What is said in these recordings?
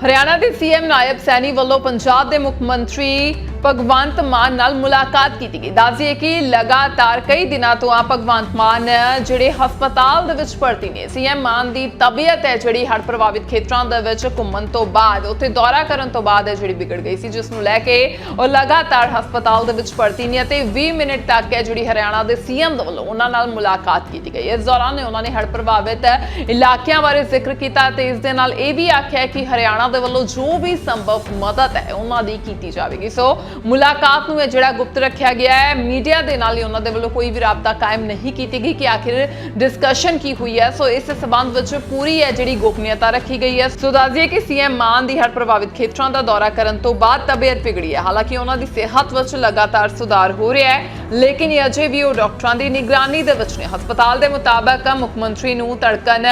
ਹਰਿਆਣਾ ਦੇ ਸੀਐਮ ਨਾਇਬ ਸੈਣੀ ਵੱਲੋਂ ਪੰਜਾਬ ਦੇ ਮੁੱਖ ਮੰਤਰੀ ਭਗਵੰਤ ਮਾਨ ਨਾਲ ਮੁਲਾਕਾਤ ਕੀਤੀ ਗਈ। ਦੱਸਦੀਏ ਕਿ ਲਗਾਤਾਰ ਕਈ ਦਿਨਾਂ ਤੋਂ ਆ ਭਗਵੰਤ ਮਾਨ, ਜਿਹੜੇ ਹਸਪਤਾਲ ਦੇ ਵਿੱਚ ਭਰਤੀ ਨੇ, ਸੀਐਮ ਮਾਨ ਦੀ ਤਬੀਅਤ ਹੈ ਜਿਹੜੀ ਹੜ੍ਹ ਪ੍ਰਭਾਵਿਤ ਖੇਤਰਾਂ ਦੇ ਵਿੱਚ ਘੁੰਮਣ ਤੋਂ ਬਾਅਦ, ਉੱਥੇ ਦੌਰਾ ਕਰਨ ਤੋਂ ਬਾਅਦ ਹੈ ਜਿਹੜੀ ਵਿਗੜ ਗਈ ਸੀ, ਜਿਸ ਨੂੰ ਲੈ ਕੇ ਉਹ ਲਗਾਤਾਰ ਹਸਪਤਾਲ ਦੇ ਵਿੱਚ ਭਰਤੀ ਨੇ ਅਤੇ 20 ਮਿੰਟ ਤੱਕ ਹੈ ਜਿਹੜੀ ਹਰਿਆਣਾ ਦੇ ਸੀਐਮ ਦੇ ਵੱਲੋਂ ਉਹਨਾਂ ਨਾਲ ਮੁਲਾਕਾਤ ਕੀਤੀ ਗਈ। ਇਸ ਦੌਰਾਨ ਉਹਨਾਂ ਨੇ ਹੜ੍ਹ ਪ੍ਰਭਾਵਿਤ ਇਲਾਕਿਆਂ ਬਾਰੇ ਜ਼ਿਕਰ ਕੀਤਾ ਤੇ ਇਸ ਦੇ ਨਾਲ ਇਹ ਵੀ ਆਖਿਆ ਕਿ ਹਰਿਆਣਾ ਦੇ ਵੱਲੋਂ ਜੋ ਵੀ ਸੰਭਵ ਮਦਦ ਹੈ, ਉਹਨਾਂ ਦੀ ਕੀਤੀ ਜਾਵੇਗੀ। ਸੋ ਮੁਲਾਕਾਤ ਨੂੰ ਇਹ ਜਿਹੜਾ ਗੁਪਤ ਰੱਖਿਆ ਗਿਆ ਹੈ, ਮੀਡੀਆ ਦੇ ਨਾਲ ਹੀ ਉਹਨਾਂ ਦੇ ਵੱਲੋਂ ਕੋਈ ਵੀ ਰਾਬਤਾ ਕਾਇਮ ਨਹੀਂ ਕੀਤੀ ਗਈ ਕਿ ਆਖਿਰ ਡਿਸਕਸ਼ਨ ਕੀ ਹੋਈ ਹੈ। ਸੋ ਇਸ ਸਬੰਧ ਵਿੱਚ ਪੂਰੀ ਹੈ ਜਿਹੜੀ ਗੋਪਨੀਯਤਾ ਰੱਖੀ ਗਈ ਹੈ। ਸੋ ਦੱਸਦੀਏ ਕਿ ਸੀਐਮ ਮਾਨ ਦੀ ਹੜ੍ਹ ਪ੍ਰਭਾਵਿਤ ਖੇਤਰਾਂ ਦਾ ਦੌਰਾ ਕਰਨ ਤੋਂ ਬਾਅਦ ਤਬੀਅਤ ਵਿਗੜੀ ਹੈ। ਹਾਲਾਂਕਿ ਉਹਨਾਂ ਦੀ ਸਿਹਤ ਵਿੱਚ ਲਗਾਤਾਰ ਸੁਧਾਰ ਹੋ ਰਿਹਾ ਹੈ, ਲੇਕਿਨ ਅਜੇ ਵੀ ਉਹ ਡਾਕਟਰਾਂ ਦੀ ਨਿਗਰਾਨੀ ਦੇ ਵਿੱਚ ਨੇ। ਹਸਪਤਾਲ ਦੇ ਮੁਤਾਬਕ ਮੁੱਖ ਮੰਤਰੀ ਨੂੰ ਧੜਕਣ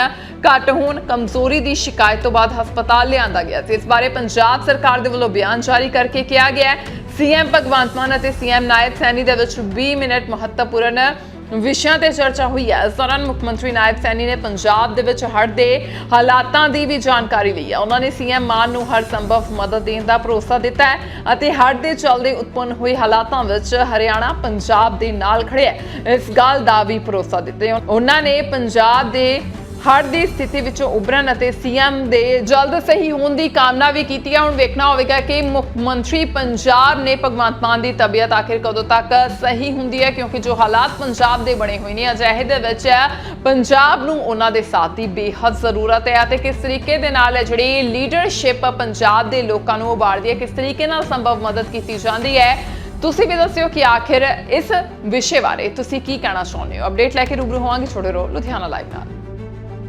ਘੱਟ ਹੋਣ, ਕਮਜ਼ੋਰੀ ਦੀ ਸ਼ਿਕਾਇਤ ਤੋਂ ਬਾਅਦ ਹਸਪਤਾਲ ਲਿਆਂਦਾ ਗਿਆ ਸੀ। ਇਸ ਬਾਰੇ ਪੰਜਾਬ ਸਰਕਾਰ ਦੇ ਵੱਲੋਂ ਬਿਆਨ ਜਾਰੀ ਕਰਕੇ ਕਿਹਾ ਗਿਆ ਹੈ। ਸੀਐਮ ਭਗਵੰਤ ਮਾਨ ਅਤੇ ਸੀਐਮ ਨਾਇਬ ਸੈਣੀ ਦੇ ਵਿੱਚ 20 ਮਿੰਟ ਮਹੱਤਵਪੂਰਨ ਵਿਸ਼ਿਆਂ ਤੇ ਚਰਚਾ ਹੋਈ ਹੈ। ਇਸ ਦੌਰਾਨ ਮੁੱਖ ਮੰਤਰੀ ਨਾਇਬ ਸੈਣੀ ਨੇ ਪੰਜਾਬ ਦੇ ਵਿੱਚ ਹੜ੍ਹ ਦੇ ਹਾਲਾਤਾਂ ਦੀ ਵੀ ਜਾਣਕਾਰੀ ਲਈ ਹੈ। ਉਹਨਾਂ ਨੇ ਸੀਐਮ ਮਾਨ ਨੂੰ ਹਰ ਸੰਭਵ ਮਦਦ ਦੇਣ ਦਾ ਭਰੋਸਾ ਦਿੱਤਾ ਹੈ ਅਤੇ ਹੜ੍ਹ ਦੇ ਚੱਲਦੇ ਉਤਪੰਨ ਹੋਏ ਹਾਲਾਤਾਂ ਵਿੱਚ ਹਰਿਆਣਾ, ਪੰਜਾਬ ਦੇ ਨਾਲ ਖੜਿਆ ਇਸ ਗੱਲ ਦਾ ਵੀ ਭਰੋਸਾ ਦਿੱਤੇ ਉਹਨਾਂ ਨੇ ਪੰਜਾਬ ਦੇ ਹੜ੍ਹ ਦੀ ਸਥਿਤੀ ਵਿੱਚੋਂ ਉਭਰਨ ਅਤੇ ਸੀਐਮ ਦੇ ਜਲਦ ਸਹੀ ਹੋਣ ਦੀ ਕਾਮਨਾ ਵੀ ਕੀਤੀ ਹੈ। ਹੁਣ ਵੇਖਣਾ ਹੋਵੇਗਾ ਕਿ ਮੁੱਖ ਮੰਤਰੀ ਪੰਜਾਬ ਨੇ ਭਗਵੰਤ ਮਾਨ ਦੀ ਤਬੀਅਤ ਆਖਿਰ ਕਦੋਂ ਤੱਕ ਸਹੀ ਹੁੰਦੀ ਹੈ, ਕਿਉਂਕਿ ਜੋ ਹਾਲਾਤ ਪੰਜਾਬ ਦੇ ਬਣੇ ਹੋਏ ਨੇ, ਅਜਿਹੇ ਦੇ ਵਿੱਚ ਪੰਜਾਬ ਨੂੰ ਉਹਨਾਂ ਦੇ ਸਾਥ ਦੀ ਬੇਹੱਦ ਜ਼ਰੂਰਤ ਹੈ ਅਤੇ ਕਿਸ ਤਰੀਕੇ ਦੇ ਨਾਲ ਹੈ ਜਿਹੜੀ ਲੀਡਰਸ਼ਿਪ ਪੰਜਾਬ ਦੇ ਲੋਕਾਂ ਨੂੰ ਉਭਾਰਦੀ ਹੈ, ਕਿਸ ਤਰੀਕੇ ਨਾਲ ਸੰਭਵ ਮਦਦ ਕੀਤੀ ਜਾਂਦੀ ਹੈ, ਤੁਸੀਂ ਵੀ ਦੱਸਿਓ ਕਿ ਆਖਿਰ ਇਸ ਵਿਸ਼ੇ ਬਾਰੇ ਤੁਸੀਂ ਕੀ ਕਹਿਣਾ ਚਾਹੁੰਦੇ ਹੋ? ਅਪਡੇਟ ਲੈ ਕੇ ਰੂਬਰੂ ਹੋਵਾਂਗੇ ਛੋੜੇ ਰਹੋ ਲੁਧਿਆਣਾ ਲਾਈਵ ਨਾਲ।